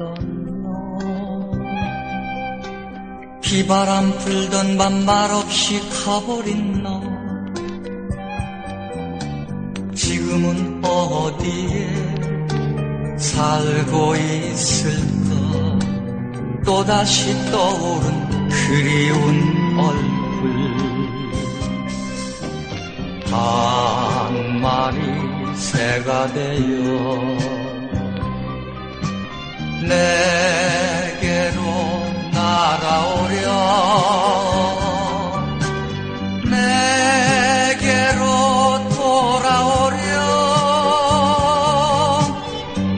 울던 너. 비바람 불던 밤 말없이 가버린 너. 지금은 어디에 살고 있을까? 또다시 떠오른 그리운 얼굴. 한 마리 새가 되어 내게로 날아오려. 내게로 돌아오려.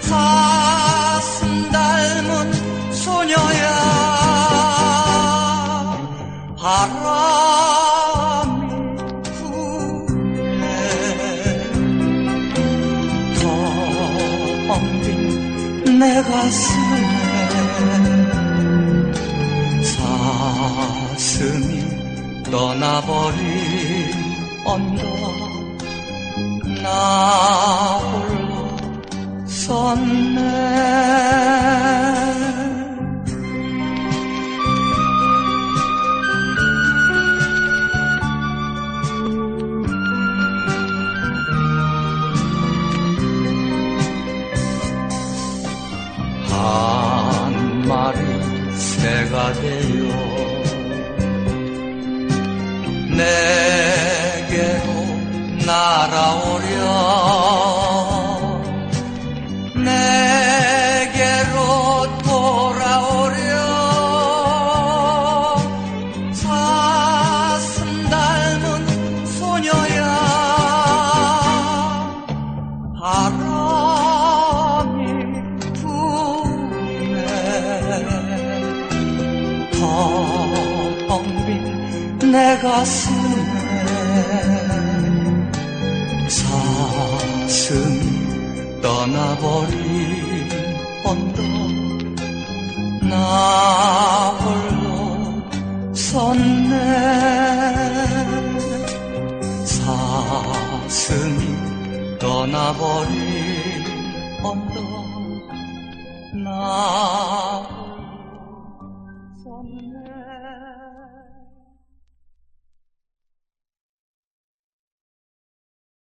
가슴 닮은 소녀야. 바람 내 가슴에 사슴이 떠나버린 언덕. 나 홀로 섰네 새가 되어 내게로 날아오려 텅빈 내 가슴에 사슴이 떠나버린 언덕 나 홀로 섰네 사슴이 떠나버린 언덕 나